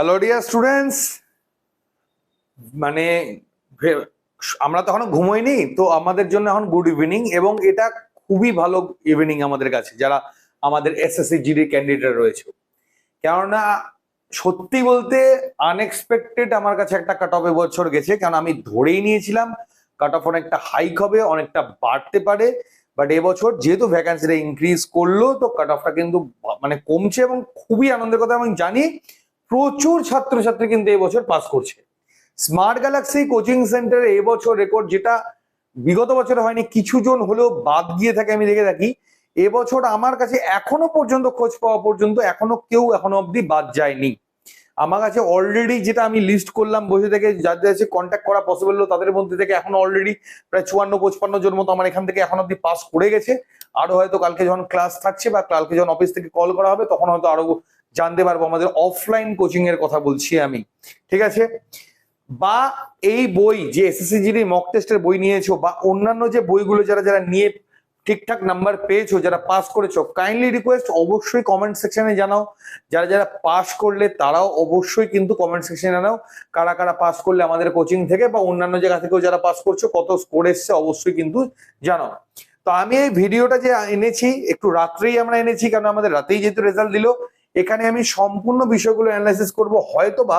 Hello dear students মানে আমরা তো এখনও ঘুমোইনি, তো আমাদের জন্য এখন গুড ইভিনিং এবং এটা খুবই ভালো ইভিনিং আমাদের কাছে, যারা আমাদের এসএসসি জিডি ক্যান্ডিডেট রয়েছে। কেননা, সত্যি বলতে আনএক্সপেক্টেড আমার কাছে একটা কাট অফ বছর গেছে, কারণ আমি ধরেই নিয়েছিলাম কাট অফ অনেকটা হাইক হবে, অনেকটা বাড়তে পারে বাট এবছর যেহেতু ভ্যাকান্সিটা ইনক্রিজ করল, তো কাট অফটা কিন্তু মানে কমছে এবং খুবই আনন্দের কথা আমি জানি প্রচুর ছাত্রছাত্রী কিন্তু এবছর পাস করছে। স্মার্ট গ্যালাক্সি কোচিং সেন্টার এবছর রেকর্ড যেটা বিগত বছরে হয়নি কিছু জন হলেও বাদ গিয়ে থাকে আমি দেখে থাকি। এবছর আমার কাছে এখনও পর্যন্ত খোঁজ পাওয়া পর্যন্ত এখনও কেউ এখনও অবধি বাদ যায়নি। আমার কাছে অলরেডি যেটা আমি লিস্ট করলাম, বসে থেকে যাদের কাছে কন্ট্যাক্ট করা পসিবল হলো, তাদের মধ্যে থেকে এখন অলরেডি প্রায় চুয়ান্ন, পঁচপান্ন জন মতো আমার এখান থেকে এখন অব্দি পাস করে গেছে। আরও হয়তো কালকে যখন ক্লাস থাকছে বা কালকে যখন অফিস থেকে কল করা হবে, তখন হয়তো আরও জানতে পারব, আমাদের অফলাইন কোচিং এর কথা বলছি আমি, ঠিক আছে? বা এই বই যে এসএসসি জিডি মক টেস্টের বই নিয়েছো, বা অন্যান্য যে বইগুলো যারা যারা নিয়ে ঠিকঠাক নাম্বার পেয়েছ, যারা পাস করেছ কাইন্ডলি রিকোয়েস্ট অবশ্যই কমেন্ট সেকশনে জানাও। যারা যারা পাস করলে তারাও অবশ্যই কিন্তু কমেন্ট সেকশনে জানাও, কারা কারা পাস করলে আমাদের কোচিং থেকে, বা অন্যান্য জায়গা থেকেও যারা পাস করছ, কত স্কোর এসছে অবশ্যই কিন্তু জানাও। তো আমি এই ভিডিওটা যে এনেছি, একটু রাত্রেই আমরা এনেছি কারণ আমাদের রাতেই যেহেতু রেজাল্ট দিল এখানে আমি সম্পূর্ণ বিষয়গুলো অ্যানালাইসিস করব। হয়তো বা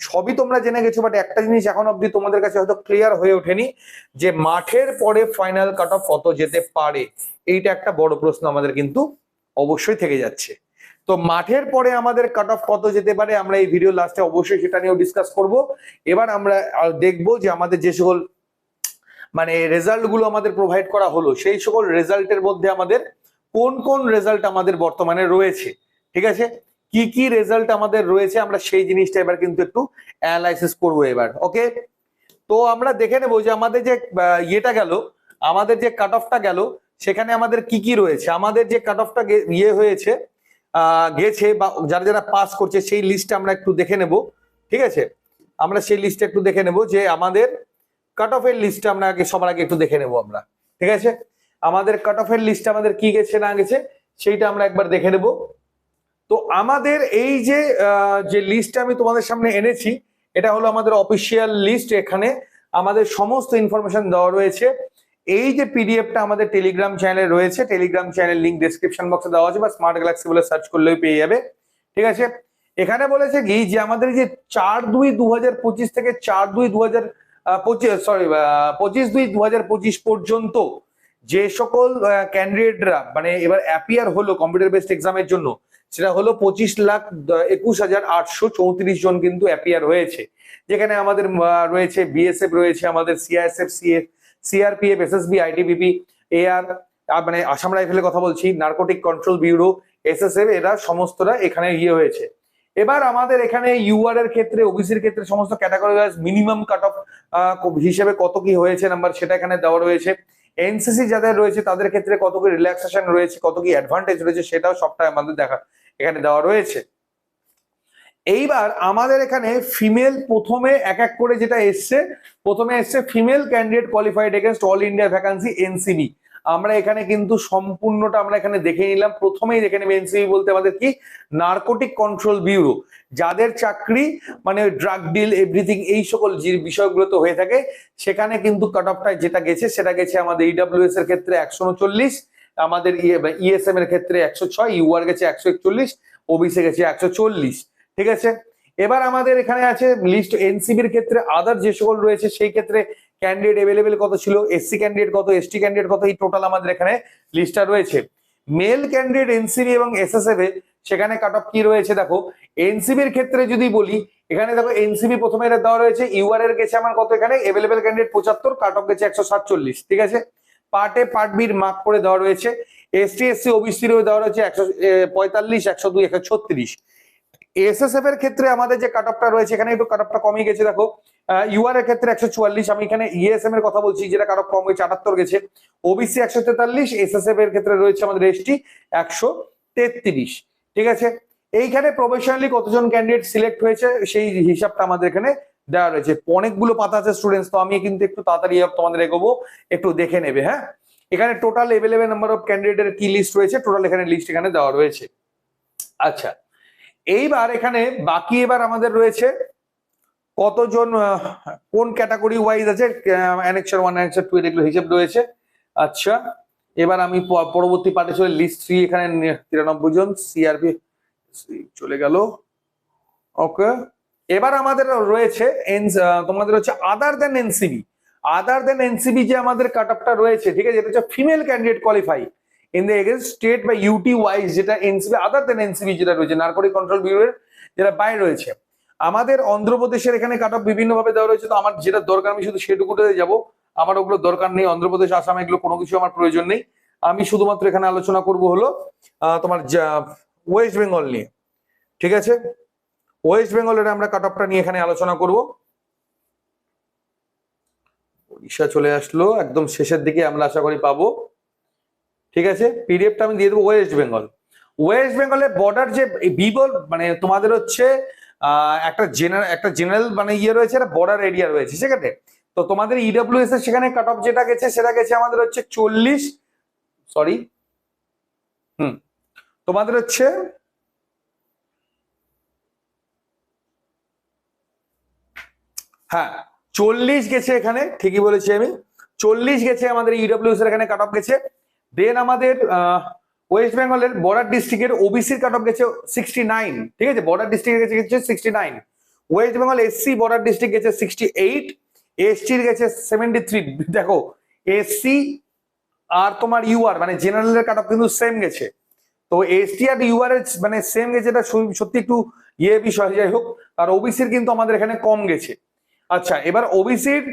সবই তোমরা জেনে গেছো বাট একটা জিনিস এখন অবধি তোমাদের কাছে হয়তো ক্লিয়ার হয়ে ওঠেনি, যে মাঠের পরে ফাইনাল কাট অফ কত যেতে পারে? এইটা একটা বড় প্রশ্ন আমাদের কিন্তু অবশ্যই থেকে যাচ্ছে। তো মাঠের পরে আমাদের কাট অফ কত যেতে পারে আমরা এই ভিডিও লাস্টে অবশ্যই সেটা নিয়েও ডিসকাস করব। এবার আমরা দেখব যে আমাদের যে সকল মানে রেজাল্টগুলো আমাদের প্রোভাইড করা হলো, সেই সকল রেজাল্টের মধ্যে আমাদের কোন কোন রেজাল্ট আমাদের বর্তমানে রয়েছে। ঠিক আছে? কি কি রেজাল্ট আমাদের রয়েছে আমরা সেই জিনিসটা এবার কিন্তু একটু অ্যানালাইসিস করব এবার ওকে তো আমরা দেখে নেব যে আমাদের যে ইয়েটা গেল, আমাদের যে কাট অফটা গেল, সেখানে আমাদের কি কি রয়েছে? আমাদের যে কাট অফটা ইয়ে হয়েছে গেছে বা যারা যারা পাস করছে সেই লিস্টটা আমরা একটু দেখে নেব, ঠিক আছে? আমরা সেই লিস্টটা একটু দেখে নেব যে আমাদের কাট অফ এর লিস্টটা আমরা আগে, সবার আগে একটু দেখে নেব আমরা, ঠিক আছে? আমাদের কাট অফ এর লিস্ট আমাদের কি গেছে, না গেছে, সেইটা আমরা একবার দেখে নেব। তো আমাদের এই যে যে লিস্টটা আমি তোমাদের সামনে এনেছি, এটা হলো আমাদের অফিসিয়াল লিস্ট এখানে আমাদের সমস্ত ইনফরমেশন দেওয়া রয়েছে। এই যে পিডিএফটা আমাদের টেলিগ্রাম চ্যানেলে রয়েছে টেলিগ্রাম চ্যানেল লিঙ্ক ডেসক্রিপশন বক্সে দেওয়া আছে, বা স্মার্ট গ্যালাক্সি বলে সার্চ করলেই পেয়ে যাবে। ঠিক আছে? এখানে বলেছে কি, যে আমাদের যে চার দুই দু থেকে চার দুই দু পঁচিশ সরি পঁচিশ দুই দু পর্যন্ত যে সকল ক্যান্ডিডেটরা মানে এবার অ্যাপিয়ার হলো কম্পিউটার বেসড এক্সামের জন্য সেটা হলো পঁচিশ লাখ একুশ হাজার আটশো চৌত্রিশ জন কিন্তু অ্যাপিয়ার হয়েছে। যেখানে আমাদের রয়েছে বিএসএফ রয়েছে আমাদের CISF CF CRPF SSB ITBP AR মানে আসাম রাইফেলের কথা বলছি, নার্কোটিক কন্ট্রোল ব্যুরো এসএসএফ এরা সমস্তরা এখানে ইয়ে হয়েছে। এবার আমাদের এখানে ইউআর এর ক্ষেত্রে ওবিসির ক্ষেত্রে সমস্ত ক্যাটাগরি মিনিমাম কাট অফ হিসেবে কত কি হয়েছে নাম্বার সেটা এখানে দেওয়া রয়েছে। এনসিসি যাদের রয়েছে, তাদের ক্ষেত্রে কত কি রিল্যাক্সেশন রয়েছে, কত কি অ্যাডভান্টেজ রয়েছে, সেটাও সবটা আমাদের দেখা, এখানে দেওয়া রয়েছে। এইবার আমাদের এখানে ফিমেল প্রথমে এক এক করে যেটা এসছে, প্রথমে এসছে female candidate qualified against all India vacancy NCB আমরা এখানে কিন্তু সম্পূর্ণটা আমরা এখানে দেখে নিলাম। প্রথমেই দেখে নেবে এনসিবি বলতে আমাদের কি? নার্কোটিক কন্ট্রোল ব্যুরো যাদের চাকরি মানে ড্রাগ ডিল এভরিথিং এই সকল যে বিষয়গুলোতে হয়ে থাকে, সেখানে কিন্তু কাট অফটায় যেটা গেছে, সেটা গেছে আমাদের ইডাব্লিউএস এর ক্ষেত্রে একশো উনচল্লিশ, আমাদের ইএসএম এর ক্ষেত্রে একশো ছয় ইউআর গেছে একশো একচল্লিশ ওবিসি গেছে একশো চল্লিশ, ঠিক আছে? এবার আমাদের এখানে আছে লিস্ট এনসিবির ক্ষেত্রে আদার যে সকল রয়েছে, সেই ক্ষেত্রে ক্যান্ডিডেট অ্যাভেলেবেল কত ছিল? এসসি ক্যান্ডিডেট কত? এসটি ক্যান্ডিডেট কত? এই টোটাল আমাদের এখানে লিস্টটা রয়েছে। মেল ক্যান্ডিডেট এনসিবি এবং এসএসএফ এ সেখানে কাট অফ কি রয়েছে দেখো? এনসিবির ক্ষেত্রে যদি বলি, এখানে দেখো এনসিবি প্রথমে এটা দেওয়া রয়েছে ইউআর এর গেছে আমার কত এখানে? অ্যাভেলেবেল ক্যান্ডিডেট পঁচাত্তর কাট অফ গেছে একশো সাতচল্লিশ, ঠিক আছে? পার্ট পার্ট বির মার্ক করে দেওয়া রয়েছে। এসটি এসসি ওবিসিরও দেওয়া রয়েছে একশো পঁয়তাল্লিশ, একশো দুই, একশো ছত্রিশ। এসএসএফ এর ক্ষেত্রে আমাদের যে কাট অফটা রয়েছে, এখানে একটু কাট অফটা কমে গেছে, দেখো। ইউআর এর ক্ষেত্রে একশো চুয়াল্লিশ, আমি এখানে ইএসএম এর কথা বলছি, যেটা কাট অফ কম হয়েছে, আটাত্তর গেছে। ওবিসি একশো তেতাল্লিশ এসএসএফ এর ক্ষেত্রে রয়েছে আমাদের এসটি একশো তেত্রিশ। ঠিক আছে? এইখানে প্রফেশনালি কতজন ক্যান্ডিডেট সিলেক্ট হয়েছে, সেই হিসাবটা আমাদের এখানে দেওয়া রয়েছে। অনেকগুলো পাতা আছে স্টুডেন্টস তো আমি কিন্তু একটু তাড়াতাড়ি তোমাদের এগোবো, একটু দেখে নেবে হ্যাঁ? এখানে টোটাল এভেলেবেল নাম্বার অফ ক্যান্ডিডেটের কি লিস্ট রয়েছে টোটাল এখানে লিস্ট এখানে দেওয়া রয়েছে। আচ্ছা এইবার এখানে বাকি এবার আমাদের রয়েছে কতজন কোন ক্যাটাগরি ওয়াইজ আছে? অ্যানেক্সার ওয়ান অ্যানেক্সার টু এগুলো হিসেব রয়েছে। আচ্ছা এবার আমি পরবর্তী পার্টে চলে লিস্ট থ্রি এখানে তিরানব্বই জন সিআরপি চলে গেল। ওকে এবার আমাদের রয়েছে তোমাদের হচ্ছে আদার than NCB other than NCB যে আমাদের কাট রয়েছে, ঠিক আছে? এটা হচ্ছে female candidate qualify in the against state বা ইউটি ওয়াইজ যেটা এনসিবি আদার দেন এনসিবি যেটা রয়েছে নার্কোটিক কন্ট্রোল ব্যুরোর যেটা বাইরে রয়েছে। আমাদের অন্ধ্রপ্রদেশের এখানে কাট অফ বিভিন্ন ভাবে দেওয়া রয়েছে, তো আমার যেটা দরকার, আমি শুধু সেটুকুতে যাব। আমার ওগুলো দরকার নেই, অন্ধ্রপ্রদেশ, আসাম এগুলো কোনো কিছু আমার প্রয়োজন নেই। আমি শুধুমাত্র এখানে আলোচনা করব হলো তোমার ওয়েস্ট বেঙ্গল নিয়ে। ঠিক আছে? ওয়েস্ট বেঙ্গলের আমরা কাট অফটা নিয়ে এখানে আলোচনা করব। উড়িষ্যা চলে আসলো, একদম শেষের দিকে আমরা আশা করি পাবো। ঠিক আছে? পিডিএফটা আমি দিয়ে দেবো ওয়েস্ট বেঙ্গল ওয়েস্ট বেঙ্গলের বর্ডার যে বিবল মানে তোমাদের হচ্ছে একটা জেনারেল একটা জেনারেল মানে ইয়ে রয়েছে, একটা বর্ডার এরিয়া রয়েছে আছে? তো তোমাদের ইডব্লিউএস এর সেখানে কাট অফ যেটা গেছে, সেটা গেছে আমাদের হচ্ছে চল্লিশ সরি হুম, তোমাদের হচ্ছে হ্যাঁ চল্লিশ গেছে এখানে, ঠিকই বলেছি আমি, চল্লিশ গেছে আমাদের ইডব্লিউএস এর এখানে কাট অফ গেছে। দেন আমাদের ওয়েস্ট বেঙ্গলের বর্ডার ডিস্ট্রিক্টের ওবিসির কাট অফ গেছে সিক্সটি নাইন ঠিক আছে? বর্ডার ডিস্ট্রিক্ট গেছে গেছে sixty nine West Bengal SC border district গেছে সিক্সটি এইট এসটির গেছে সেভেন্টি থ্রি দেখো এসসি আর তোমার ইউআর মানে জেনারেলের কাট অফ কিন্তু সেম গেছে। তো এসটি আর ইউআর এর মানে সেম গেছে এটা সত্যি একটু ইয়ে বিষয়। যাই হোক, আর ওবিসির কিন্তু আমাদের এখানে কম গেছে। আচ্ছা এবার ওবিসির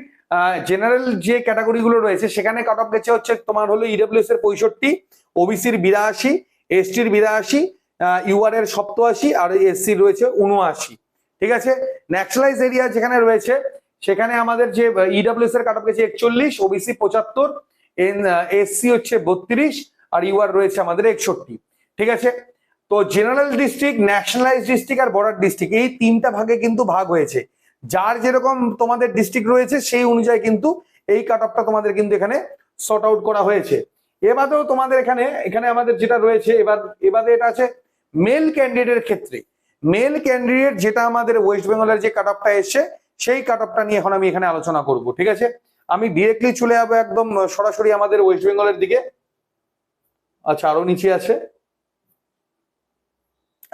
জেনারেল যে ক্যাটাগরিগুলো রয়েছে, সেখানে কাট অফ গেছে হচ্ছে তোমার হলো ইডব্লিউএস এর পঁয়ষট্টি ওবিসির বিরাশি এসটির বিরাশি ইউআর এর সপ্তআশি, আর এসসি রয়েছে উনআশি ঠিক আছে? ন্যাশনালাইজ এরিয়া যেখানে রয়েছে, সেখানে আমাদের যে ইডব্লিউএস এর কাট অফ গেছে একচল্লিশ ওবিসি পঁচাত্তর এসসি হচ্ছে বত্রিশ, আর ইউআর রয়েছে আমাদের একষট্টি। ঠিক আছে? তো জেনারেল ডিস্ট্রিক্ট ন্যাশনালাইজ ডিস্ট্রিক্ট আর বর্ডার ডিস্ট্রিক্ট এই তিনটা ভাগে কিন্তু ভাগ হয়েছে। যার যেরকম তোমাদের ডিস্ট্রিক্ট রয়েছে, সেই অনুযায়ী কিন্তু এই কাট অফটা তোমাদের কিন্তু এখানে সর্ট আউট করা হয়েছে। এবারেও তোমাদের এখানে এখানে আমাদের যেটা রয়েছে, এবার, এবারে এটা আছে মেল ক্যান্ডিডেটের ক্ষেত্রে। মেল ক্যান্ডিডেট যেটা আমাদের ওয়েস্ট বেঙ্গলের যে কাট অফটা এসছে, সেই কাট অফটা নিয়ে এখন আমি এখানে আলোচনা করব, ঠিক আছে? আমি ডিরেক্টলি চলে যাব একদম সরাসরি আমাদের ওয়েস্ট বেঙ্গলের দিকে। আচ্ছা আরও নিচে আছে।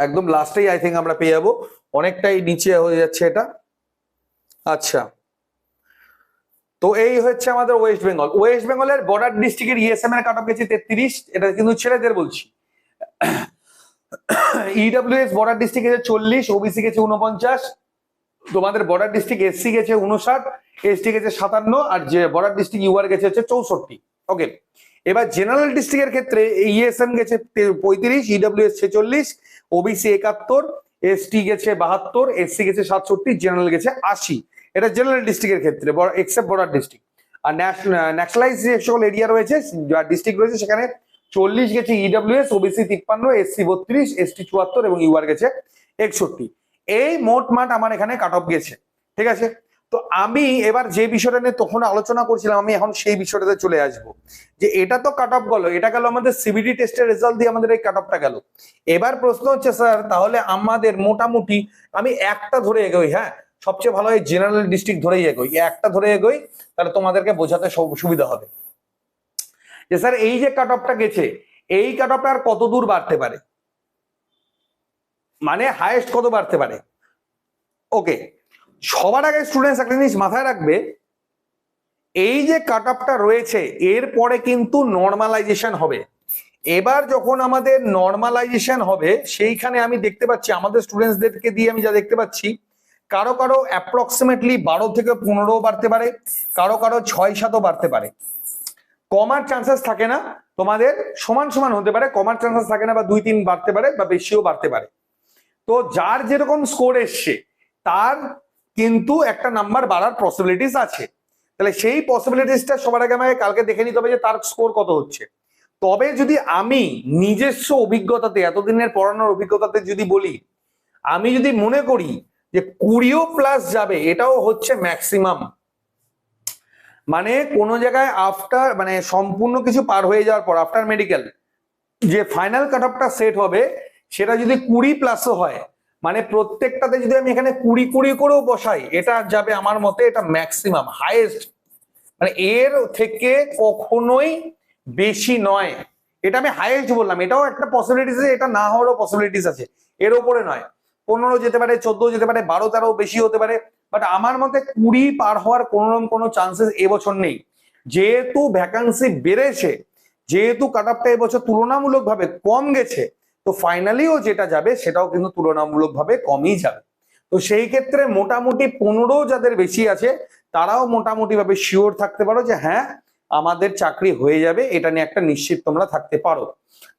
একদম লাস্টেই আই থিঙ্ক আমরা পেয়ে যাব। অনেকটাই নিচে হয়ে যাচ্ছে এটা। আচ্ছা। তো এই হচ্ছে আমাদের ওয়েস্ট বেঙ্গল ওয়েস্ট বেঙ্গলের বর্ডার ডিস্ট্রিক্টের ইএসএম এর কাট অফ গেছে তেত্রিশ, এটা কিন্তু ছেলেদের বলছি। ইডব্লিউএস বর্ডার ডিস্ট্রিক্ট গেছে চল্লিশ ওবিসি গেছে উনপঞ্চাশ তোমাদের বর্ডার ডিস্ট্রিক্ট এসসি গেছে উনষাট এসটি গেছে সাতান্ন, আর যে বর্ডার ডিস্ট্রিক্ট ইউআর গেছে হচ্ছে চৌষট্টি। ওকে এবার জেনারেল ডিস্ট্রিক্টের ক্ষেত্রে ইএসএম গেছে তে- পঁয়ত্রিশ ইডব্লিউএস ছেচল্লিশ ওবিসি একাত্তর এসটি গেছে বাহাত্তর এসসি গেছে সাতষট্টি জেনারেল গেছে আশি। এটা জেনারেল ডিস্ট্রিক্টের ক্ষেত্রে এক্সেপ্ট বর্ডার ডিস্ট্রিক্ট আর ন্যাশনালাইজ যে সকল এরিয়া রয়েছে ডিস্ট্রিক্ট রয়েছে, সেখানে চল্লিশ গেছে ইডব্লিউএস ওবিসি তিপ্পান্ন এসসি বত্রিশ এসটি চুয়াত্তর এবং ইউআর গেছে একষট্টি। এই মোট মাঠ আমার এখানে কাট অফ গেছে। ঠিক আছে? তো আমি এবার যে বিষয়টা নিয়ে তখন আলোচনা করছিলাম, আমি এখন সেই বিষয়টাতে চলে আসব। যে এটা তো কাট অফ গেল, এটা গেল আমাদের সিবিডি টেস্টের রেজাল্ট দিয়ে আমাদের এই কাট অফটা গেল। এবার প্রশ্ন হচ্ছে স্যার তাহলে আমাদের মোটামুটি আমি একটা ধরে এগোই হ্যাঁ? সবচেয়ে ভালো হয় জেনারেল ডিস্ট্রিক্ট ধরেই এগোই। একটা ধরে এগোই, তাহলে তোমাদেরকে বোঝাতে সুবিধা হবে। যে স্যার এই যে কাট অফটা গেছে, এই কাট অফটা আর কত দূর বাড়তে পারে? মানে হায়েস্ট কত বাড়তে পারে? ওকে সবার আগে স্টুডেন্টস একটা জিনিস মাথায় রাখবে, এই যে কাট অফটা রয়েছে এরপরে কিন্তু নর্মালাইজেশন হবে। এবার যখন আমাদের নর্মালাইজেশন হবে, সেইখানে আমি দেখতে পাচ্ছি, আমাদের স্টুডেন্টসদেরকে দিয়ে আমি যা দেখতে পাচ্ছি, কারও কারও অ্যাপ্রক্সিমেটলি বারো থেকে পনেরো বাড়তে পারে, কারও কারও ছয় সাতও বাড়তে পারে। কমার চান্সেস থাকে না, তোমাদের সমান সমান হতে পারে কমার চান্সেস থাকে না বা দুই তিন বাড়তে পারে বা বেশিও বাড়তে পারে। তো যার যেরকম স্কোর এসছে, তার কিন্তু একটা নাম্বার বাড়ার পসিবিলিটিস আছে। তাহলে সেই পসিবিলিটিসটা সবার আগে আমাকে কালকে দেখে নিতে হবে যে তার স্কোর কত হচ্ছে। তবে যদি আমি নিজস্ব অভিজ্ঞতাতে, এতদিনের পড়ানোর অভিজ্ঞতাতে যদি বলি, আমি যদি মনে করি যে কুড়িও প্লাস যাবে, এটাও হচ্ছে ম্যাক্সিমাম মানে কোনো জায়গায় আফটার মানে সম্পূর্ণ কিছু পার হয়ে যাওয়ার পর আফটার মেডিকেল যে ফাইনাল কাট অফটা সেট হবে, সেটা যদি কুড়ি প্লাসও হয় মানে প্রত্যেকটাতে যদি আমি এখানে কুড়ি কুড়ি করেও বসাই, এটা যাবে আমার মতে এটা ম্যাক্সিমাম হাইয়েস্ট মানে এর থেকে কখনোই বেশি নয়। এটা আমি হাইয়েস্ট বললাম, এটাও একটা পসিবিলিটিস আছে, এটা না হওয়ারও পসিবিলিটিস আছে। এর ওপরে নয়। পনেরো যেতে পারে, চোদ্দ যেতে পারে, বারো, তেরো বেশি হতে পারে বাট আমার মতে কুড়ি পার হওয়ার কোনো রকম কোনো চান্সেস এবছর নেই। যেহেতু ভ্যাকান্সি বেড়েছে, যেহেতু কাট আপটা এবছর তুলনামূলকভাবে কম গেছে তো ফাইনালিও যেটা যাবে, সেটাও কিন্তু তুলনামূলকভাবে কমই যাবে। তো সেই ক্ষেত্রে মোটামুটি পনেরো যাদের বেশি আছে, তারাও মোটামুটি ভাবে শিওর থাকতে পারো যে হ্যাঁ আমাদের চাকরি হয়ে যাবে, এটা নিয়ে একটা নিশ্চিত তোমরা থাকতে পারো।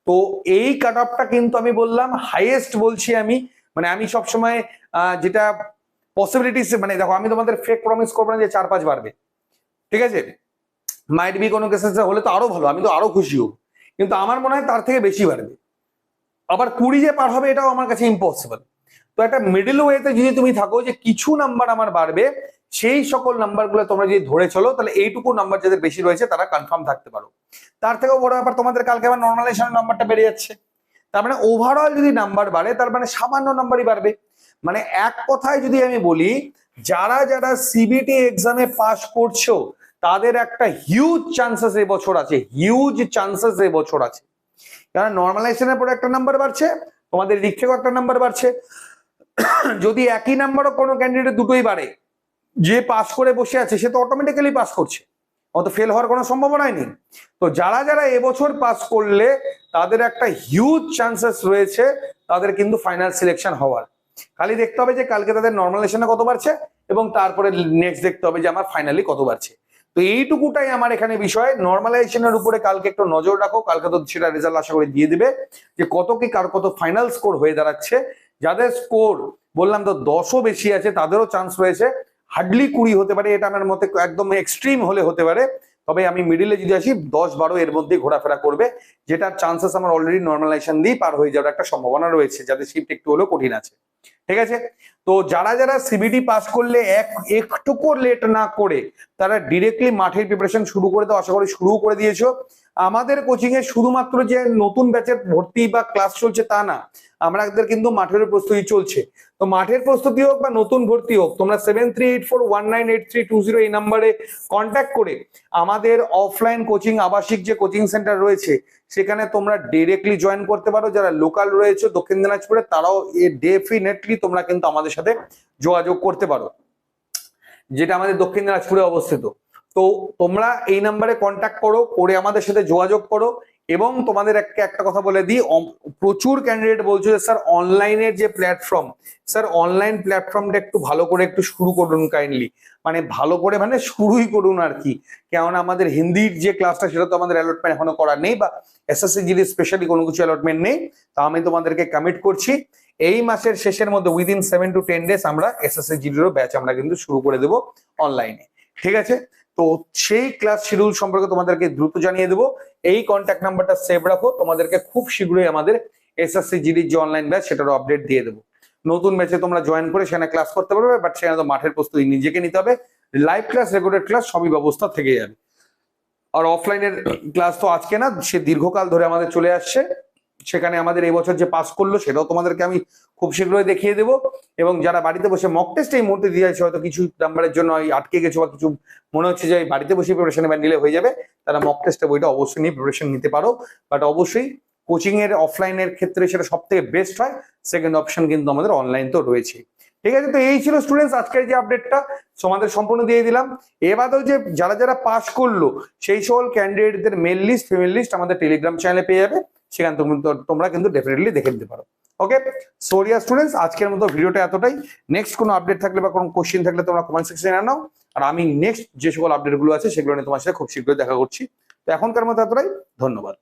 তো এই কাট আপটা কিন্তু আমি বললাম হাইয়েস্ট বলছি আমি মানে আমি সবসময় যেটা পসিবিলিটিস মানে দেখো, আমি তোমাদের ফেক প্রমিস করব না যে চার পাঁচ বাড়বে। ঠিক আছে? মাইট বি কোনো কেসেস হলে তো আরও ভালো, আমি তো আরও খুশি হব। কিন্তু আমার মনে হয় তার থেকে বেশি বাড়বে। আবার কুড়ি যে পার হবে, এটাও আমার কাছে ইম্পসিবল তো একটা মিডল ওয়েতে যদি তুমি থাকো যে কিছু নাম্বার আমার বাড়বে, সেই সকল নাম্বারগুলো তোমরা যদি ধরে চলো, তাহলে এইটুকু নাম্বার যাদের বেশি রয়েছে, তারা কনফার্ম থাকতে পারো। তার থেকেও বড় ব্যাপার, তোমাদের কালকে আবার নর্মালাইজেশন নাম্বারটা বেড়ে যাচ্ছে। তার মানে ওভারঅল যদি নাম্বার বাড়ে, তার মানে সামান্য নাম্বারই বাড়বে। মানে এক কথায় যদি আমি বলি, যারা যারা সিবিটি এক্সামে পাশ করছ, তাদের একটা হিউজ চান্সেস এবছর আছে হিউজ চান্সেস এবছর আছে। কারণ নর্মালাইজেশনের পরে একটা নাম্বার বাড়ছে, তোমাদের দিক একটা নাম্বার বাড়ছে। যদি একই নাম্বারও কোনো ক্যান্ডিডেট দুটোই বাড়ে, যে পাস করে বসে আছে, সে তো অটোমেটিক্যালি পাস করছে। অত ফেল হওয়ার কোনো সম্ভাবনাই নেই। তো যারা যারা এবছর পাস করলে, তাদের একটা হিউজ চান্সেস রয়েছে তাদের কিন্তু ফাইনাল সিলেকশন হওয়ার। খালি দেখতে হবে যে কালকে তাদের নর্মালাইজেশনে কত বাড়ছে, এবং তারপরে নেক্সট দেখতে হবে যে আমার ফাইনালি কত বাড়ছে। তো এইটুকুটাই আমার এখানে বিষয়। নর্মালাইজেশনের উপরে কালকে একটু নজর রাখো। কালকে তো সেটা রেজাল্ট আশা করে দিয়ে দিবে যে কত কি কার কত ফাইনাল স্কোর হয়ে দাঁড়াচ্ছে। যাদের স্কোর বললাম তো দশও বেশি আছে, তাদেরও চান্স রয়েছে। হার্ডলি কুড়ি হতে পারে, এটা আমার মতে একদম এক্সট্রিম হলে হতে পারে। তবে আমি মিডিলে যদি আসি, দশ বারো এর মধ্যে ঘোরাফেরা করবে, যেটার চান্সেস আমার অলরেডি নর্মালাইজেশন দিয়ে পার হয়ে যাওয়ার একটা সম্ভাবনা রয়েছে, যাদের শিফট একটু হলেও কঠিন আছে। ঠিক আছে? তো যারা যারা সিবিটি পাস করলে এক, একটুকু লেট না করে, তারা ডিরেক্টলি মাঠের প্রিপারেশন শুরু করে দাও, আশা করি শুরু করে দিয়েছ। আমাদের কোচিং এ শুধুমাত্র যে নতুন ব্যাচের ভর্তি বা ক্লাস চলছে তা না, আমাদের কিন্তু মাঠের প্রস্তুতি চলছে। তো মাঠের প্রস্তুতি হোক বা নতুন ভর্তি হোক, তোমরা seven three eight four one nine eight three two zero এই নাম্বারে কন্ট্যাক্ট করে আমাদের অফলাইন কোচিং আবাসিক যে কোচিং সেন্টার রয়েছে, সেখানে তোমরা ডিরেক্টলি জয়েন করতে পারো। যারা লোকাল রয়েছে দক্ষিণ দিনাজপুরে, তারাও ডেফিনেটলি তোমরা কিন্তু আমাদের সাথে যোগাযোগ করতে পারো, যেটা আমাদের দক্ষিণ দিনাজপুরে অবস্থিত। তো তোমরা এই নাম্বারে কন্ট্যাক্ট করো, করে আমাদের সাথে যোগাযোগ করো। এবং তোমাদের একটা কথা বলে দিই প্রচুর ক্যান্ডিডেট বলছো যে স্যার অনলাইনের যে প্ল্যাটফর্ম স্যার অনলাইন প্ল্যাটফর্মটা একটু ভালো করে একটু শুরু করুন কাইন্ডলি মানে ভালো করে মানে শুরুই করুন আর কি। কেননা আমাদের হিন্দির যে ক্লাসটা সেটা তো আমাদের অ্যালটমেন্ট এখনও করা নেই বা এসএসসি জিডি স্পেশালি কোনো কিছু অ্যালটমেন্ট নেই। তা আমি তোমাদেরকে কমিট করছি। এই মাসের শেষের মধ্যে within seven to ten days আমরা এসএসসি জিডিরও ব্যাচ আমরা কিন্তু শুরু করে দেবো অনলাইনে ঠিক আছে? তো সেই ক্লাস শিডিউল সম্পর্কে তোমাদেরকে দ্রুত জানিয়ে দেবো। এই কন্ট্যাক্ট নাম্বারটা সেভ রাখো। তোমাদেরকে খুব শীঘ্রই আমাদের এসএসসি জিডির যে অনলাইন ব্যাচ সেটারও আপডেট দিয়ে দেবো। নতুন ব্যাচে তোমরা জয়েন করে সেখানে ক্লাস করতে পারবে বাট সেখানে তো মাঠের প্রস্তুতি নিজেকে নিতে হবে। লাইভ ক্লাস রেকর্ডেড ক্লাস সবই ব্যবস্থা থেকে যাবে। আর অফলাইনের ক্লাস তো আজকে না, সে দীর্ঘকাল ধরে আমাদের চলে আসছে। সেখানে আমাদের এই বছর যে পাস করল, সেটাও তোমাদেরকে আমি খুব শীঘ্রই দেখিয়ে দেবো। এবং যারা বাড়িতে বসে মক টেস্ট এই মুহূর্তে দিয়ে আছে হয়তো কিছু নাম্বারের জন্য আটকে গেছো বা কিছু মনে হচ্ছে যে বাড়িতে বসে প্রিপারেশন এবার নিলে হয়ে যাবে, তারা মক টেস্টে বইটা অবশ্যই নিয়ে প্রিপারেশন নিতে পারো। বাট অবশ্যই কোচিং এর অফলাইনের ক্ষেত্রে সেটা সব থেকে বেস্ট হয়। সেকেন্ড অপশন কিন্তু আমাদের অনলাইন তো রয়েছে। ঠিক আছে, তো এই ছিল স্টুডেন্টস আজকের যে আপডেটটা তোমাদের সম্পূর্ণ দিয়ে দিলাম। এবারেও যে যারা যারা পাস করল, সেই সকল ক্যান্ডিডেটদের মেল লিস্ট ফিমেল লিস্ট আমাদের টেলিগ্রাম চ্যানেলে পেয়ে যাবে। সেখান তোমরা কিন্তু ডেফিনেটলি দেখে নিতে পারো। ওকে সোরিয়া স্টুডেন্টস আজকের মতো ভিডিওটা এতটাই। নেক্সট কোনো আপডেট থাকলে বা কোনো কোশ্চেন থাকলে তোমরা কমেন্ট সেকশনে জানাও। আর আমি নেক্সট যে সকল আপডেটগুলো আছে, সেগুলো নিয়ে তোমার সাথে খুব শীঘ্রই দেখা করছি। তো এখনকার মতো এতটাই। ধন্যবাদ।